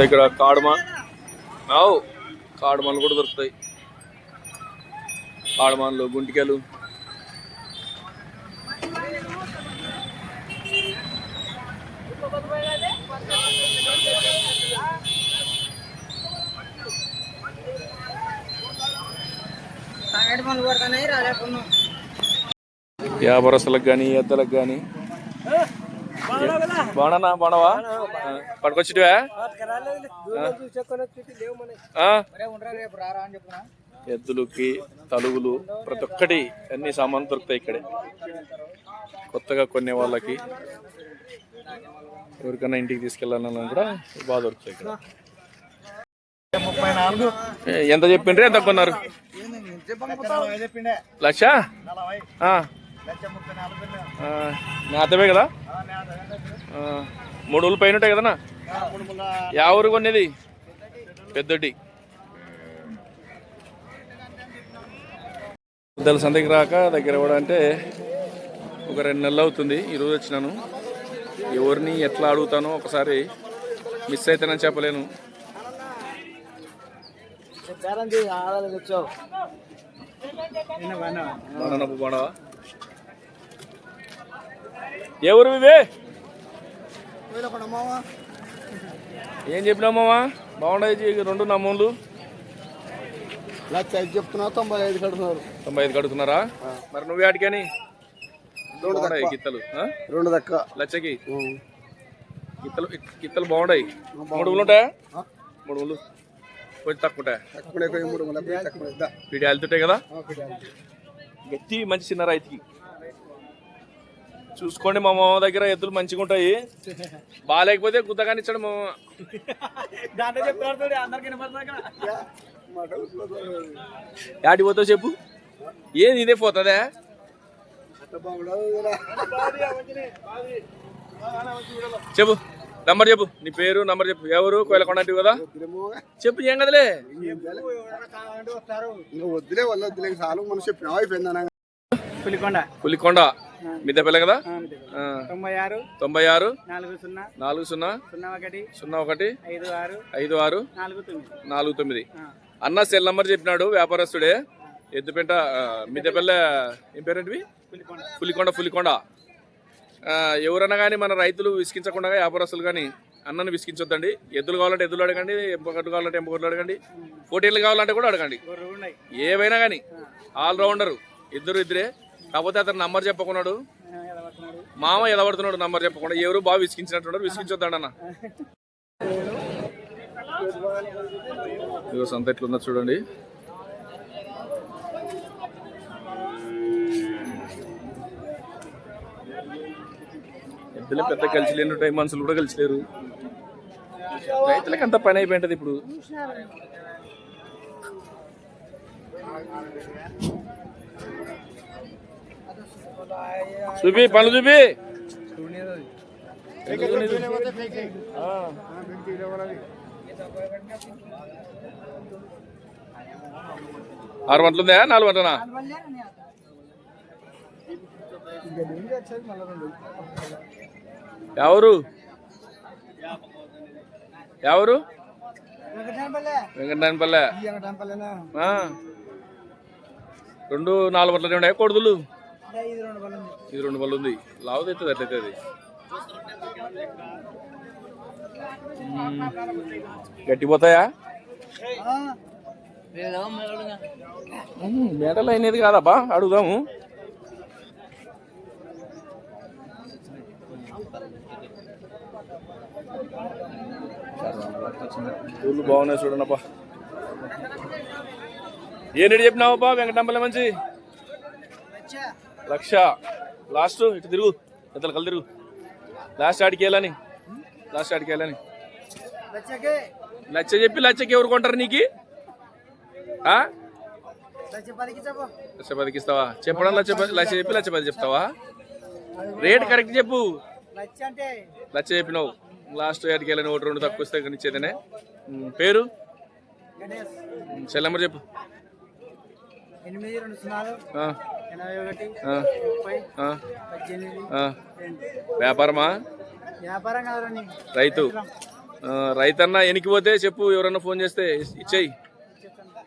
ఇక్కడ కాడుమా? అవు కాడుమాలు కూడా దొరుకుతాయి. కాడుమాన్లు గుంటికలు. వ్యాపారస్తులకు కానీ ఎద్దలకు కానీ బాగున్నా బాగున్నావా? పట్టుకొచ్చిటివా ఎద్దులకి తలుగులు ప్రతి ఒక్కటి అన్ని సామాన్లు దొరుకుతాయి ఇక్కడే. కొత్తగా కొనే వాళ్ళకి. ఎవరికైనా ఇంటికి తీసుకెళ్ళాలన్నా కూడా బాగా దొరుకుతాయి ఇక్కడ. ఎంత చెప్పిండ్రు? ఎంత కొన్నారు? లక్ష? నేతవే కదా? మూడు ఊళ్ళు పైన ఉంటాయి కదనా యా ఊరు కొనేది పెద్దటి. పెద్దల సంతకి రాక దగ్గర కూడా అంటే ఒక రెండు నెలలు అవుతుంది. ఈరోజు వచ్చినాను. ఎవరిని ఎట్లా అడుగుతానో ఒకసారి మిస్ అవుతానని చెప్పలేను. బాగా ఊరు ఇవే ఏం చెప్పినావు మామా బాగుండయి రెండు నమూన్లు. లక్ష ఐదు చెప్తున్నావు తొంభై ఐదు కడుతున్నారు. తొంభై ఐదు కడుతున్నారా? మరి నువ్వు బాగున్నాయి గిత్తలు? రెండు దక్క. లచ్చకి? గిత్తలు గిత్తలు బాగున్నాయి మూడు ఊళ్ళు ఉంటాయా? మూడు ఊళ్ళు కొంచెం తక్కువ ఉంటాయా? వీడి వెళ్తుంటాయి కదా? గట్టి మంచి చిన్న రైతుకి. చూసుకోండి మా మామ దగ్గర ఎద్దులు మంచిగా ఉంటాయి. బాగాలేకపోతే గుద్దగానిచ్చాడు మా మామ. యాడి పోతావు చెప్పు. ఏది ఇదే పోతుందా? చెప్పు. నంబర్ చెప్పు. నీ పేరు నంబర్ చెప్పు. ఎవరు? కోయలకొండ అంటివి కదా? చెప్పు ఏం కదలే? వద్దులే వాళ్ళు వద్దులే. చాలు మనం చెప్పినావు అయిపోయిందన్న పులికొండ. పులికొండ. మిద్దెపల్లె కదా? తొంభై ఆరు. తొంభై ఆరు. నాలుగు సున్నా. నాలుగు సున్నా. సున్నా ఒకటి. సున్నా ఒకటి. ఐదు ఆరు. ఐదు ఆరు. నాలుగు తొమ్మిది. నాలుగు తొమ్మిది. అన్న సెల్ నంబర్ చెప్పినాడు వ్యాపారస్తుడే. ఎద్దుపెంట మిద్దెపల్లె ఏం పేరేంటివి? పులికొండ. పులికొండ ఎవరన్నా కానీ మన రైతులు విసిగించకుండా వ్యాపారస్తులు కానీ అన్నను విసిగించొద్దండి. ఎద్దులు కావాలంటే ఎద్దులు అడగండి ఎంపగడ్డు కావాలంటే ఎంపగడ్లు అడగండి పోటీలు కావాలంటే కూడా అడగండి. ఏవైనా కానీ ఆల్రౌండరు ఇద్దరు ఇద్దరే. కాకపోతే అతను నంబర్ చెప్పకున్నాడు. మామ ఎదబడుతున్నాడు నంబర్ చెప్పకుండా. ఎవరు బాగా విసిగించినట్టున్నారు విసిగించొద్దండి అన్న. ఇదిగో సంత ఎట్లుందో చూడండి. ఎద్దులే పెద్ద కలిసి లేని టైం మనుషులు కూడా కలిసి లేరు రైతులకు అంత పని అయిపోయింటది ఇప్పుడు. చూపి పనులు చూపి. ఆరు గంటలు ఉందా నాలుగు గంటనా ఎవరు? ఎవరు? వెంకటనాయనపల్లె ఆ. రెండు నాలుగు గంటలు ఉన్నాయి కొడుదులు ఇది రెండు బళ్ళు ఉంది. లావు తెస్తుంది అట్లయితే అది. గట్టిపోతాయా? మేడలు అయినది కాదబ్బా. అడుగుదాము. ఊళ్ళు బాగున్నాయి చూడండిబ్బా ఏ నీడు చెప్పినావబ్బా వెంకటంపల్లి మంచి? లక్ష. లాస్ట్ ఇటు తిరుగు. ఇద్దరు కలు తిరుగు. లాస్ట్ ఆడికి వెళ్ళని. లాస్ట్ ఆడికి వెళ్ళని. లచ్చ చెప్పి లచ్చకి ఎవరు కొంటారు నీకు? ఆ? లచ్చ పదికి ఇస్తావా చెప్పడం లచ్చ పది లచ్చ చెప్పి లచ్చ పది చెప్తావా రేట్ కరెక్ట్ చెప్పు అంటే లచ్చ చెప్పినావు. లాస్ట్ ఆడికి వెళ్ళని ఒకటి రెండు తక్కువ ఇస్తే కానీ ఇచ్చేదనే. పేరు? సెల్ నెంబర్ చెప్పు. ఎనిమిది రెండు సున్నాలు. ఎనభై ఒకటి. వ్యాపారమా? వ్యాపారం కాదు నీకు. రైతు. రైతన్న ఎనికి పోతే చెప్పు ఎవరన్నా ఫోన్ చేస్తే ఇచ్చేయి.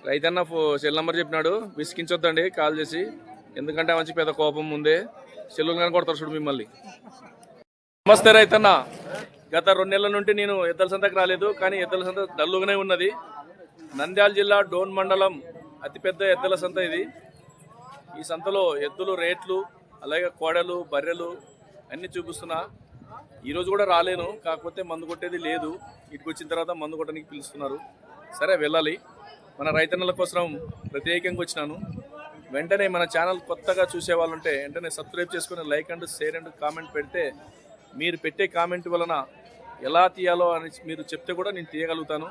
రైతన్న ఫో సెల్ నంబర్ చెప్పినాడు విసికించొద్దండి కాల్ చేసి. ఎందుకంటే మంచి పెద్ద కోపం ముందే సెల్లులు కానీ కొడతారు చూడు మిమ్మల్ని. నమస్తే రైతన్న. గత రెండు నెలల నుండి నేను ఎద్దల సంతకు రాలేదు కానీ ఎద్దల సంత డల్లుగానే ఉన్నది. నంద్యాల జిల్లా డోన్ మండలం అతిపెద్ద ఎద్దుల సంత ఇది. ఈ సంతలో ఎద్దులు రేట్లు అలాగే కోడలు బర్రెలు అన్నీ చూపిస్తున్నా. ఈరోజు కూడా రాలేను కాకపోతే మందు కొట్టేది లేదు. ఇటుకు వచ్చిన తర్వాత మందు కొట్టడానికి పిలుస్తున్నారు. సరే వెళ్ళాలి. మన రైతన్నల కోసం ప్రత్యేకంగా వచ్చినాను. వెంటనే మన ఛానల్ కొత్తగా చూసేవాళ్ళు ఉంటే వెంటనే సబ్స్క్రైబ్ చేసుకుని like and share and comment పెడితే మీరు పెట్టే కామెంట్ వలన ఎలా తీయాలో అని మీరు చెప్తే కూడా నేను తీయగలుగుతాను.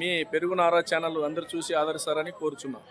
మీ పెరుగు నారా ఛానల్ అందరు చూసి ఆదరిస్తారని కోరుచున్నాను